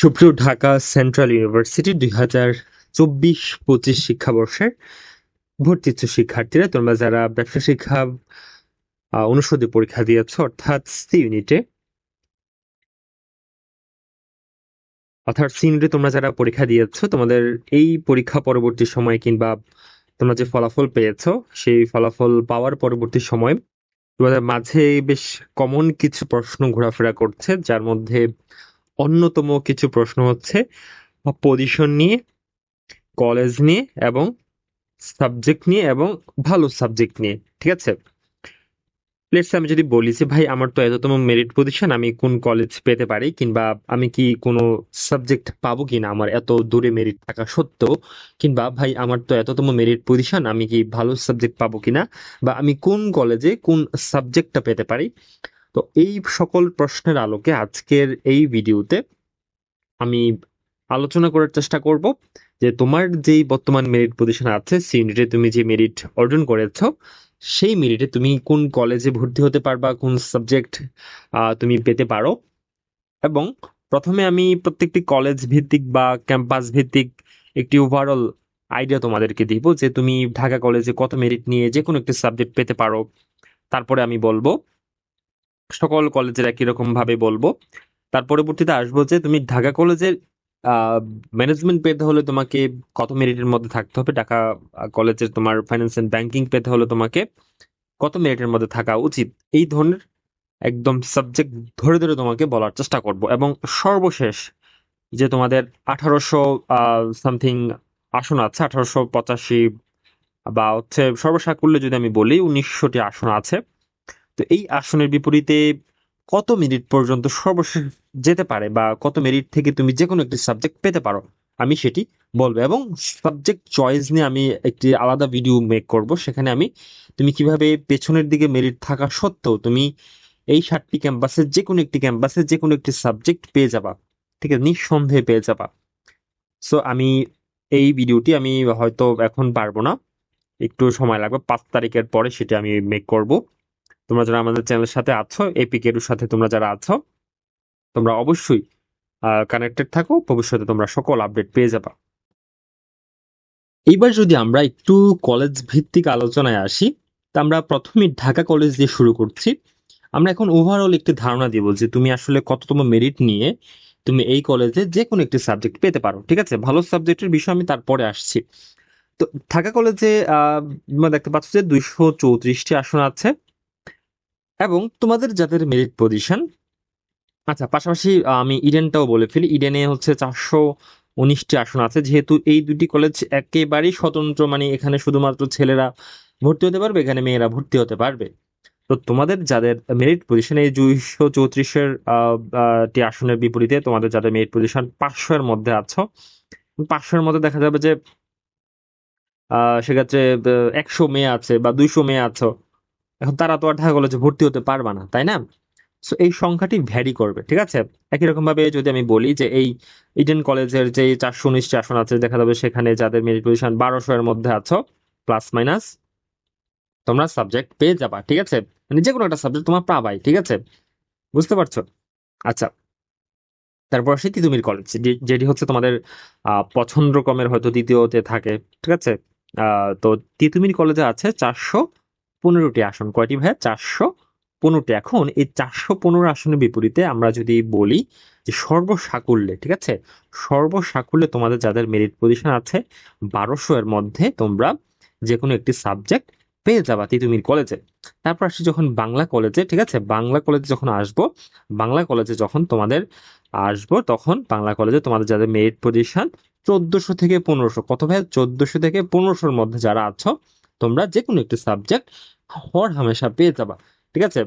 সুপ্রিয় Dhaka central university দুই হাজার চব্বিশ পঁচিশ শিক্ষাবর্ষের ভর্তি শিক্ষার্থীরা, তোমরা যারা ব্যবসা শিক্ষা অনুষদে পরীক্ষা দিয়েছ, অর্থাৎ সি ইউনিটে অর্থাৎ সি ইউনিটে তোমরা যারা পরীক্ষা দিয়েছ, তোমাদের এই পরীক্ষা পরবর্তী সময় কিংবা তোমরা যে ফলাফল পেয়েছ, সেই ফলাফল পাওয়ার পরবর্তী সময় তোমাদের মাঝে বেশ কমন কিছু প্রশ্ন ঘোরাফেরা করছে, যার মধ্যে অন্যতম কিছু প্রশ্ন হচ্ছে পজিশন নিয়ে কলেজ নিয়ে, এবং সাবজেক্ট নিয়ে, এবং ভালো সাবজেক্ট নিয়ে, ঠিক আছে? লেটস আমি যদি বলি যে, ভাই, আমার তো এততম মেরিট পজিশন আমি কোন কলেজ পেতে পারি? কিংবা আমি কি কোনো সাবজেক্ট পাবো কিনা? আমার এত দূরে মেরিট থাকা সত্ত্বেও, কিংবা ভাই, আমার তো এততম মেরিট পজিশন আমি কি ভালো সাবজেক্ট পাবো কিনা? বা আমি কোন কলেজে কোন সাবজেক্টটা পেতে পারি? তো এই সকল প্রশ্নের আলোকে আজকের এই ভিডিওতে আমি আলোচনা করার চেষ্টা করব যে তোমার যেই বর্তমান মেরিট পজিশন আছে সি ইউনিটে তুমি যে মেরিট অর্জন করেছ, সেই মেরিটে তুমি কোন কলেজে ভর্তি হতে পারবা, কোন সাবজেক্ট তুমি পেতে পারো। এবং প্রথমে আমি প্রত্যেকটি কলেজ ভিত্তিক বা ক্যাম্পাস ভিত্তিক একটি ওভারঅল আইডিয়া তোমাদেরকে দিব যে তুমি ঢাকা কলেজে কত মেরিট নিয়ে যে কোনো একটি সাবজেক্ট পেতে পারো। তারপরে আমি বলব সকল কলেজের একই রকম ভাবে বলব। তার পরবর্তীতে আসব যে তুমি ঢাকা কলেজের ম্যানেজমেন্ট পেতে হলে তোমাকে কত মেরিটের মধ্যে থাকতে হবে? ঢাকা কলেজের তোমার ফাইন্যান্স এন্ড ব্যাংকিং পেতে হলে তোমাকে কত মেরিটের মধ্যে থাকা উচিত? এই ধরনের একদম সাবজেক্ট ধরে ধরে তোমাকে বলার চেষ্টা করব। এবং সর্বশেষ যে তোমাদের আঠারোশো সামথিং আসন আছে, আঠারোশো পঁচাশি বা হচ্ছে সর্বসাকুল্যে যদি আমি বলি, উনিশশোটি আসন আছে। তো এই আসনের বিপরীতে কত মিনিট পর্যন্ত সর্বশেষ যেতে পারে বা কত মেরিট থেকে তুমি যে কোনো একটি সাবজেক্ট পেতে পারো? আমি সেটি বলব এবং সাবজেক্ট চয়েস নিয়ে আমি একটি আলাদা ভিডিও মেক করব। সেখানে আমি তুমি কীভাবে পেছনের দিকে মেরিট থাকা সত্ত্বেও তুমি এই সাতটি ক্যাম্পাসের যে কোনো একটি ক্যাম্পাসে যে কোনো একটি সাবজেক্ট পেয়ে যাবা, ঠিক আছে? নিঃসন্দেহে পেয়ে যাবা। সো আমি এই ভিডিওটি আমি হয়তো এখন পারব না। একটু সময় লাগবে, পাঁচ তারিখের পরে সেটা আমি মেক করব। তোমরা যারা আমাদের চ্যানেলের সাথে আছো এপিকের সাথে তোমরা যারা আছো, তোমরা অবশ্যই কানেক্টেড থাকো। ভবিষ্যতে তোমরা সকল আপডেট পেয়ে যাবা। এইবার যদি আমরা একটু কলেজ ভিত্তিক আলোচনায় আসি, তা আমরা প্রথমে ঢাকা কলেজ দিয়ে শুরু করছি। আমরা এখন ওভারঅল একটি ধারণা দিব যে তুমি আসলে কততম মেরিট নিয়ে তুমি এই কলেজে যে কোনো একটি সাবজেক্ট পেতে পারো, ঠিক আছে? ভালো সাবজেক্টের বিষয় আমি তারপরে আসছি। তো ঢাকা কলেজে আহ দেখতে পাচ্ছ যে দুইশো চৌত্রিশটি আসন আছে। এবং তোমাদের যাদের মেরিট পজিশন আচ্ছা পাশাপাশি আমি ইডেনটাও বলে ফেলি। ইডেনে হচ্ছে চারশো উনিশটি আসন আছে। যেহেতু এই দুটি কলেজ একেবারেই স্বতন্ত্র মানে এখানে শুধুমাত্র ছেলেরা ভর্তি হতে পারবে, এখানে মেয়েরা ভর্তি হতে পারবে। তো তোমাদের যাদের মেরিট পজিশন এই দুইশো চৌত্রিশের টি আসনের বিপরীতে তোমাদের যাদের মেরিট পজিশন পাঁচশো এর মধ্যে আছো পাঁচশো এর মধ্যে দেখা যাবে যে সেক্ষেত্রে একশো মেয়ে আছে বা দুইশো মেয়ে আছো। এখন তারা তো আর ঢাকা কলেজে ভর্তি হতে পারবে না, তাই না? সো এই সংখ্যাটি ভ্যারি করবে, ঠিক আছে? একই রকম ভাবে যদি আমি বলি যে এই ইডেন কলেজের যে চারশো উনিশটি আসন আছে, দেখা যাবে সেখানে যাদের মেরিট পজিশন বারোশো এর মধ্যে আছো প্লাস মাইনাস তোমরা সাবজেক্ট পেয়ে যাবা, ঠিক আছে? মানে যে কোনো একটা সাবজেক্ট তোমার পাবাই, ঠিক আছে? বুঝতে পারছ? আচ্ছা। তারপর আসে তিতুমির কলেজ যেটি হচ্ছে তোমাদের পছন্দ ক্রমের হয়তো দ্বিতীয়তে থাকে, ঠিক আছে? তো তিতুমির কলেজে আছে চারশো পনেরোটি আসন। কয়টি ভাই চারশো। পনেরোটি। এখন এই চারশো পনেরো আসনের বিপরীতে আমরা যদি বলি যে সর্বসাকুল্যে, ঠিক আছে? সর্বসাকুল্যে তোমাদের যাদের মেরিট পজিশন আছে, বারোশো এর মধ্যে তোমরা যে কোনো একটি সাবজেক্ট পেয়ে যাবা তিতুমির কলেজে তারপর আসি যখন বাংলা কলেজে ঠিক আছে? বাংলা কলেজে যখন আসব, বাংলা কলেজে যখন তোমাদের আসব, তখন বাংলা কলেজে তোমাদের যাদের মেরিট পজিশন চোদ্দশো থেকে পনেরোশো। কত ভাই চোদ্দশো থেকে পনেরোশোর মধ্যে যারা আছো, তোমরা যে কোনো একটি সাবজেক্ট হর হামেশা পেয়ে যাবা, ঠিক আছে?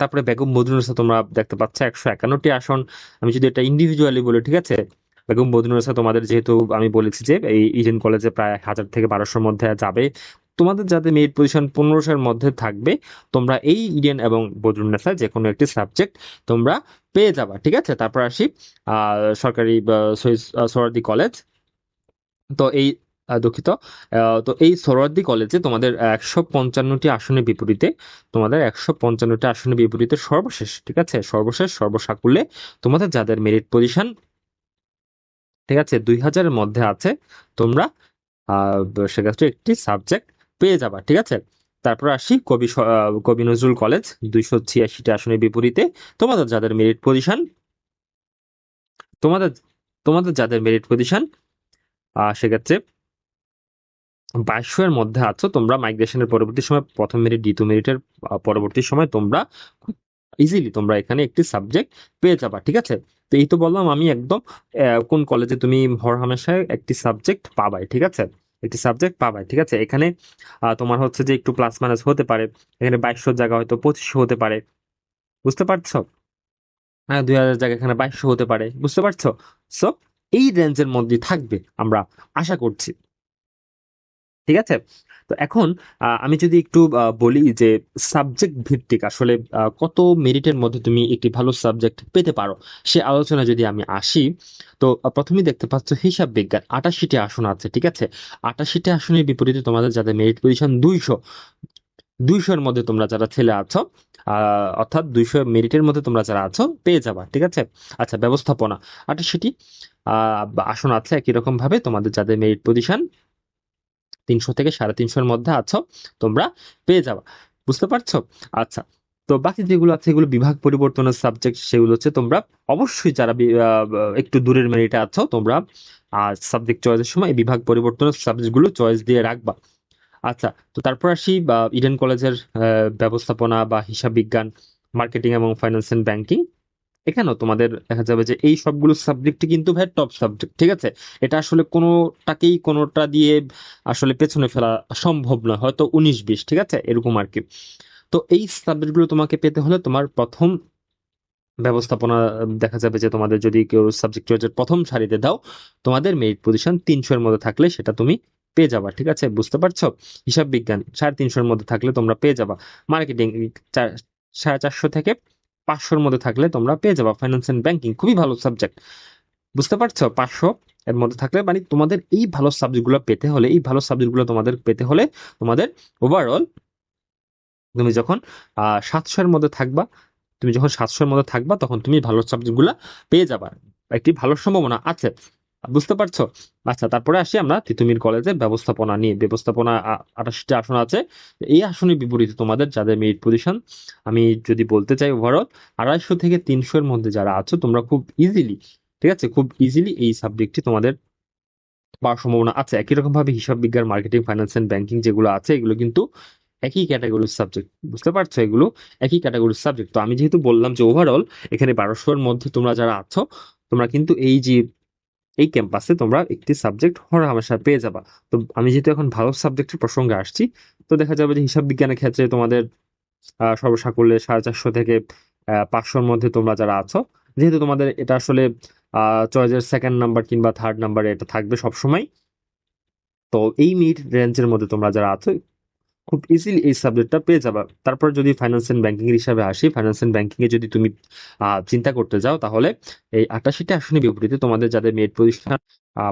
তারপরে বেগম বদরুন্নেসা তোমরা দেখতে পাচ্ছ একশো একান্নটি আসন। আমি যদি এটা ইন্ডিভিজুয়ালি বলি, ঠিক আছে? বেগম বদরুন্নেসা তোমাদের যেহেতু আমি বলেছি যে এই ইডেন কলেজে প্রায় হাজার থেকে বারোশোর মধ্যে যাবে। তোমাদের যাতে মেরিট পজিশন পনেরোশোর মধ্যে থাকবে, তোমরা এই ইডেন এবং বদরুন্নেসা যে কোনো একটি সাবজেক্ট তোমরা পেয়ে যাবা, ঠিক আছে? তারপর আসি সরকারি সরদি কলেজ। তো এই দুঃখিত। তো এই সোহরাওয়ার্দী কলেজে তোমাদের একশো পঞ্চান্নটি আসনের বিপরীতে, তোমাদের একশো পঞ্চান্নটি আসনের বিপরীতে সর্বশেষ, ঠিক আছে? সর্বশেষ, সর্বসাকুল্যে তোমাদের যাদের মেরিট পজিশন ঠিক আছে? দুই হাজারের মধ্যে আছে, তোমরা সেক্ষেত্রে একটি সাবজেক্ট পেয়ে যাবা, ঠিক আছে? তারপর আসি কবি কবি নজরুল কলেজ, দুইশো ছিয়াশিটি আসনের বিপরীতে তোমাদের যাদের মেরিট পজিশন তোমাদের তোমাদের যাদের মেরিট পজিশন সেক্ষেত্রে বাইশশো এর মধ্যে আছো, তোমরা মাইগ্রেশনের পরবর্তী সময়, প্রথম মেরিট দ্বিতীয় মেরিটের পরবর্তী সময় তোমরা ইজিলি তোমরা এখানে একটি সাবজেক্ট পেয়ে যাবা, ঠিক আছে? তো এই তো বললাম আমি একদম কোন কলেজে তুমি হর হামেশায় একটি সাবজেক্ট পাবাই, ঠিক আছে? একটি সাবজেক্ট পাবাই, ঠিক আছে? এখানে তোমার হচ্ছে যে একটু প্লাস মাইনাস হতে পারে, এখানে বাইশশোর জায়গা হয়তো পঁচিশশো হতে পারে, বুঝতে পারছ? হ্যাঁ দুই হাজার জায়গা এখানে বাইশশো হতে পারে, বুঝতে পারছ? সো এই রেঞ্জের মধ্যে থাকবে আমরা, আশা করছি। ঠিক আছে? তো এখন আমি যদি একটু বলি যে সাবজেক্ট ভিত্তিক আসলে কত মেরিটের মধ্যে তুমি একটি ভালো সাবজেক্ট পেতে পারো? সে আলোচনা যদি আমি আসি, তো প্রথমেই দেখতে পাচ্ছ হিসাব বিজ্ঞান। আটাশিটি আসন আছে, ঠিক আছে? আটাশিটি আসনের বিপরীতে তোমাদের যাদের মেরিট পজিশন দুইশো, দুইশোর মধ্যে তোমরা যারা ছেলে আছো অর্থাৎ দুইশো মেরিটের মধ্যে তোমরা যারা আছো, পেয়ে যাবা, ঠিক আছে? আচ্ছা ব্যবস্থাপনা। আটাশিটি আসন আছে একই রকম ভাবে তোমাদের যাদের মেরিট পজিশন তিনশো থেকে সাড়ে তিনশোর মধ্যে আছো, তোমরা পেয়ে যাবা। বুঝতে পারছ? আচ্ছা তো বাকি যেগুলো আছে, এগুলো বিভাগ পরিবর্তনের সাবজেক্ট সেগুলো হচ্ছে তোমরা অবশ্যই যারা একটু দূরের মেরিটে আছো, তোমরা আর সাবজেক্ট চয়েসের সময় এই বিভাগ পরিবর্তনের সাবজেক্টগুলো চয়েস দিয়ে রাখবা। আচ্ছা তো তারপর আসি, বা ইডেন কলেজের ব্যবস্থাপনা বা হিসাব বিজ্ঞান মার্কেটিং এবং ফাইন্যান্স এন্ড ব্যাংকিং এখানেও তোমাদের দেখা যাবে যে এই সবগুলো সাবজেক্টই কিন্তু ভাই টপ সাবজেক্ট ঠিক আছে? এটা আসলে কোনোটাকেই কোনোটা দিয়ে আসলে পেছনে ফেলা সম্ভব নয়, হয়তো উনিশ বিশ, ঠিক আছে? এরকম আর কি। তো এই সাবজেক্টগুলো তোমাকে পেতে হলে তোমার প্রথম ব্যবস্থাপনা, দেখা যাবে যে তোমাদের যদি কেউ সাবজেক্ট চয়েসের প্রথম সারিতে দাও, তোমাদের মেরিট পজিশন তিনশোর মধ্যে থাকলে সেটা তুমি পেয়ে যাবা, ঠিক আছে? বুঝতে পারছ? হিসাব বিজ্ঞান সাড়ে তিনশোর মধ্যে থাকলে তোমরা পেয়ে যাবা। মার্কেটিং সাড়ে চারশো থেকে পাঁচশোর মধ্যে থাকলে তোমরা পেয়ে যাবা। ফাইন্যান্স অ্যান্ড ব্যাংকিং খুবই ভালো সাবজেক্ট বুঝতে পারছ? পাঁচশো এর মধ্যে থাকলে মানে তোমাদের এই ভালো সাবজেক্টগুলো পেতে হলে, এই ভালো সাবজেক্টগুলো তোমাদের পেতে হলে তোমাদের ওভারঅল তুমি যখন সাতশোর মধ্যে থাকবা, তুমি যখন সাতশোর মধ্যে থাকবা, তখন তুমি ভালো সাবজেক্টগুলো পেয়ে যাবা। একটি ভালো সম্ভাবনা আছে। বুঝতে পারছ? আচ্ছা তারপরে আসি আমরা তিতুমির কলেজে ব্যবস্থাপনা নিয়ে। ব্যবস্থাপনা আঠাশটি আসন আছে। এই আসনের বিপরীতে তোমাদের যাদের মেরিট পজিশন আমি যদি বলতে চাই ওভারঅল আড়াইশো থেকে তিনশো এর মধ্যে যারা আছো, তোমরা খুব ইজিলি ঠিক আছে? খুব ইজিলি এই সাবজেক্টটি তোমাদের পাওয়ার সম্ভাবনা আছে। একই রকম ভাবে হিসাব বিজ্ঞান মার্কেটিং ফাইন্যান্স এন্ড ব্যাংকিং যেগুলো আছে, এগুলো কিন্তু একই ক্যাটাগরির সাবজেক্ট বুঝতে পারছ? এগুলো একই ক্যাটাগরির সাবজেক্ট তো আমি যেহেতু বললাম যে ওভারঅল এখানে বারোশোর মধ্যে তোমরা যারা আছো, তোমরা কিন্তু এই যে এই ক্যাম্পাসে তোমরা একটি সাবজেক্ট হর হামেশা পেয়ে যাবা। তো আমি যেহেতু এখন ভালো সাবজেক্টের প্রসঙ্গে আসছি, তো দেখা যাবে যে হিসাব বিজ্ঞানের ক্ষেত্রে তোমাদের সর্বসাকুল্যে সাড়ে চারশো থেকে পাঁচশোর মধ্যে তোমরা যারা আছো, যেহেতু তোমাদের এটা আসলে চয়েসের সেকেন্ড নাম্বার কিংবা থার্ড নাম্বারে এটা থাকবে সবসময়, তো এই মিড রেঞ্জের মধ্যে তোমরা যারা আছো খুব ইজিলি এই সাবজেক্টটা পেয়ে যাবে। তারপর যদি ফাইন্যান্স এন্ড ব্যাংকিং হিসাবে আসি ফাইন্যান্স এন্ড ব্যাংকিং এ যদি তুমি চিন্তা করতে যাও, তাহলে এই আটাশিটা আসনে বিপরীতে তোমাদের যাদের মেড প্রতিষ্ঠান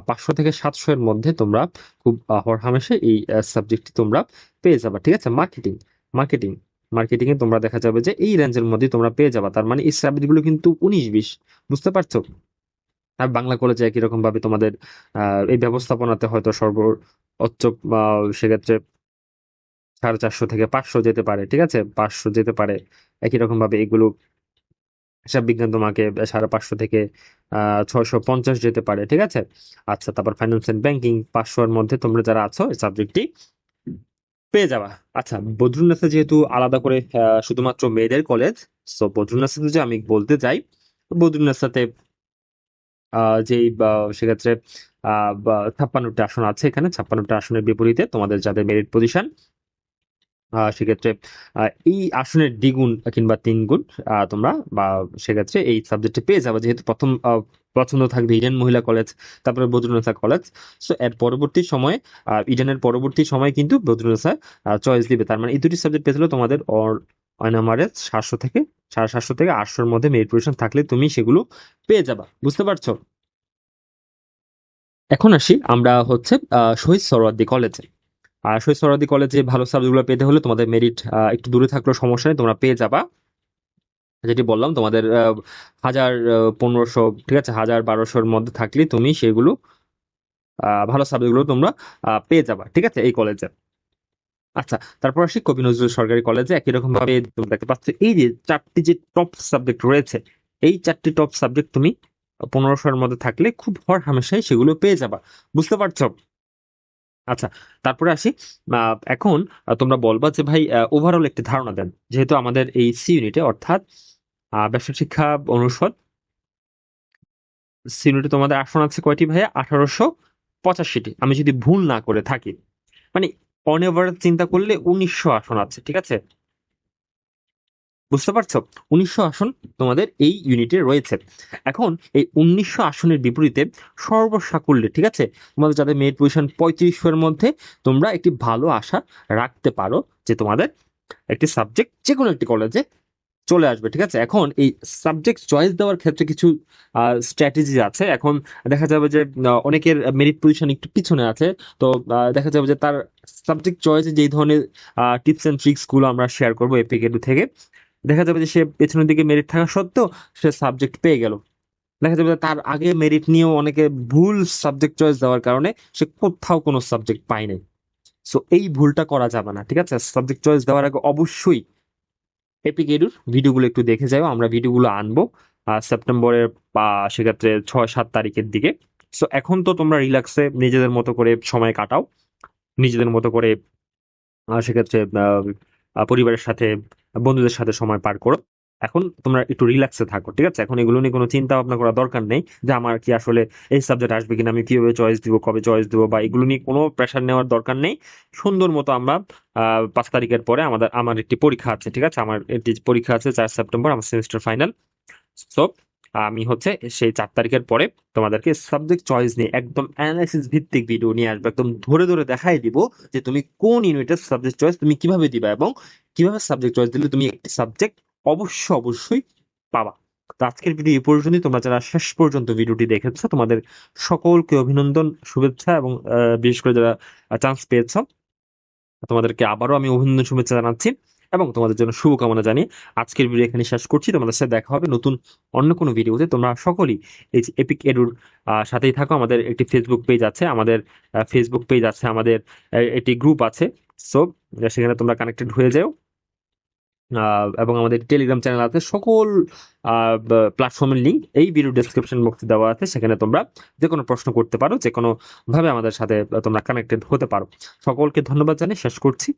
পাঁচশো থেকে সাতশো এর মধ্যে তোমরা খুব হরহামেশা এই সাবজেক্টটি তোমরা পেয়ে যাবে, ঠিক আছে? মার্কেটিং মার্কেটিং মার্কেটিং এ তোমরা দেখা যাবে যে এই রেঞ্জের মধ্যে তোমরা পেয়ে যাবে। তার মানে এই সাবজেক্টগুলো কিন্তু উনিশ, বিশ, বুঝতে পারছ? আর বাংলা কলেজে একই রকম ভাবে তোমাদের এই ব্যবস্থাপনাতে হয়তো সর্বোচ্চ সেক্ষেত্রে সাড়ে চারশো থেকে পাঁচশো যেতে পারে, ঠিক আছে? পাঁচশো যেতে পারে। একই রকম ভাবে এগুলো হিসাব বিজ্ঞান তোমাকে সাড়ে পাঁচশো থেকে ছয়শো পঞ্চাশ যেতে পারে, ঠিক আছে? আচ্ছা তারপর ফাইন্যান্স এন্ড ব্যাংকিং পাঁচশোর মধ্যে তোমরা যারা আছো এই সাবজেক্টটি পেয়ে যাবা। আচ্ছা বদরুন্নেসা যেহেতু আলাদা করে শুধুমাত্র মেয়েদের কলেজ সো বদরুন্নেসাতে যে আমি বলতে চাই, বদরুন্নেসাতে আহ যেই সেক্ষেত্রে ছাপ্পান্নটা আসন আছে এখানে, ছাপ্পান্নটা আসনের বিপরীতে তোমাদের যাদের মেরিট পজিশন সেক্ষেত্রে এই আসনের দ্বিগুণ কিংবা তিন গুণ তোমরা, বা সেক্ষেত্রে এই সাবজেক্টে পেয়ে যাবে। যেহেতু প্রথম পছন্দ থাকবে ইডেন মহিলা কলেজ তারপরে বদরুন্নেসা কলেজ সো এর পরবর্তী সময়ে ইডেনের পরবর্তী সময় কিন্তু বদরুন্নেসা চয়েস দিবে। তার মানে এই দুটি সাবজেক্ট পেতে তোমাদের তোমাদের অনামারে সাতশো থেকে, সাড়ে সাতশো থেকে আটশোর মধ্যে মেরিট পজিশন থাকলে তুমি সেগুলো পেয়ে যাবা। বুঝতে পারছ? এখন আসি আমরা হচ্ছে শহীদ সরওয়ার্দী কলেজে আর শহীদ সরওয়ার্দী কলেজে ভালো সাবজেক্টগুলো পেতে হলে তোমাদের মেরিট একটু দূরে থাকলেও সমস্যা নেই, তোমরা পেয়ে যাবা। যেটি বললাম, তোমাদের হাজার পনেরোশো, ঠিক আছে, হাজার বারোশোর মধ্যে থাকলে তুমি সেগুলো ভালো সাবজেক্টগুলো তোমরা পেয়ে যাবা, ঠিক আছে, এই কলেজে আচ্ছা তারপর আসি কবি নজরুল সরকারি কলেজে একই রকম ভাবে তোমরা দেখতে পাচ্ছ, এই যে চারটি যে টপ সাবজেক্ট রয়েছে, এই চারটি টপ সাবজেক্ট তুমি পনেরোশোর মধ্যে থাকলে খুব হর হামেশাই সেগুলো পেয়ে যাবা, বুঝতে পারছ? আচ্ছা তারপরে আসি। এখন তোমরা বলবা যে ভাই ওভারঅল একটি ধারণা দেন, যেহেতু আমাদের এই সি ইউনিটে অর্থাৎ ব্যবসা শিক্ষা অনুষদ সি ইউনিটে তোমাদের আসন আছে কয়টি ভাইয়া? আঠারোশো পঁচাশিটি। আমি যদি ভুল না করে থাকি মানে অন চিন্তা করলে উনিশশো আসন আছে, ঠিক আছে? বুঝতে পারছ? উনিশশো আসন তোমাদের এই ইউনিটে রয়েছে। এখন এই উনিশশো আসনের বিপরীতে সর্বসাকুল্যে, ঠিক আছে? তোমাদের যাদের মেরিট পজিশন পঁয়ত্রিশের মধ্যে, তোমরা একটি ভালো আশা রাখতে পারো যে তোমাদের একটি সাবজেক্ট যে কোনো একটি কলেজে চলে আসবে, ঠিক আছে? এখন এই সাবজেক্ট চয়েস দেওয়ার ক্ষেত্রে কিছু স্ট্র্যাটেজি আছে। এখন দেখা যাবে যে অনেকের মেরিট পজিশন একটু পিছনে আছে। তো দেখা যাবে যে তার সাবজেক্ট চয়েসে যেই ধরনের টিপস অ্যান্ড ট্রিক্সগুলো আমরা শেয়ার করব এপিকেডু থেকে। দেখা যাবে যে সে পেছনের দিকে মেরিট থাকা সত্ত্বেও সে সাবজেক্ট পেয়ে গেল। দেখা যাবে তার আগে মেরিট নিয়েও অনেকে ভুল সাবজেক্ট চয়েস দেওয়ার কারণে সে কোথাও কোনো সাবজেক্ট পায় নাই। সো এই ভুলটা করা যাবে না, ঠিক আছে? সাবজেক্ট চয়েস দেওয়ার আগে অবশ্যই এপিক এডুর ভিডিওগুলো একটু দেখে যাও, আমরা ভিডিওগুলো আনব সেপ্টেম্বরের বা সেক্ষেত্রে ছয়, সাত তারিখের দিকে। সো এখন তো তোমরা রিল্যাক্সে নিজেদের মতো করে সময় কাটাও, নিজেদের মতো করে সেক্ষেত্রে পরিবারের সাথে, বন্ধুদের সাথে সময় পার করো। এখন তোমরা একটু রিল্যাক্সে থাকো, ঠিক আছে? এখন এগুলো নিয়ে কোনো চিন্তা ভাবনা করার দরকার নেই যে আমার কি আসলে এই সাবজেক্ট আসবে কিনা, আমি কীভাবে চয়েস দিব, কবে চয়েস দিব বা এগুলো নিয়ে কোনো প্রেশার নেওয়ার দরকার নেই। সুন্দর মতো আমরা পাঁচ তারিখের পরে আমাদের, আমার একটি পরীক্ষা আছে, ঠিক আছে? আমার একটি পরীক্ষা আছে চার সেপ্টেম্বর, আমার সেমিস্টার ফাইনাল সো আমি হচ্ছে সেই চার তারিখের পরে তোমাদেরকে সাবজেক্ট চয়েস নিয়ে একদম অ্যানালাইসিস ভিত্তিক ভিডিও নিয়ে আসবে। একদম ধরে ধরে দেখাই দিব যে তুমি কোন ইউনিটের সাবজেক্ট চয়েস তুমি কীভাবে দিবা এবং কীভাবে সাবজেক্ট চয়েস দিলে তুমি একটি সাবজেক্ট অবশ্য অবশ্যই পাবা। তো আজকের ভিডিও এই পর্যন্তই। তোমরা যারা শেষ পর্যন্ত ভিডিওটি দেখেছ, তোমাদের সকলকে অভিনন্দন, শুভেচ্ছা এবং বিশেষ করে যারা চান্স পেয়েছ, তোমাদেরকে আবারও আমি অভিনন্দন, শুভেচ্ছা জানাচ্ছি। এবং তোমাদের জন্য শুভকামনা জানিয়ে আজকের ভিডিও এখানে শেষ করছি। তোমাদের সাথে দেখা হবে নতুন অন্য কোনো ভিডিওতে তোমরা সকলেই এই এপিক এডুর সাথেই থাকো। আমাদের একটি ফেসবুক পেজ আছে, আমাদের ফেসবুক পেজ আছে, আমাদের একটি গ্রুপ আছে। সো সেখানে তোমরা কানেক্টেড হয়ে যাও। এবং আমাদের টেলিগ্রাম চ্যানেল আছে। সকল প্ল্যাটফর্মের লিঙ্ক এই ভিডিও ডেসক্রিপশন বক্সে দেওয়া আছে। সেখানে তোমরা যে কোনো প্রশ্ন করতে পারো যে কোনো ভাবে আমাদের সাথে তোমরা কানেক্টেড হতে পারো। সকলকে ধন্যবাদ জানিয়ে শেষ করছি।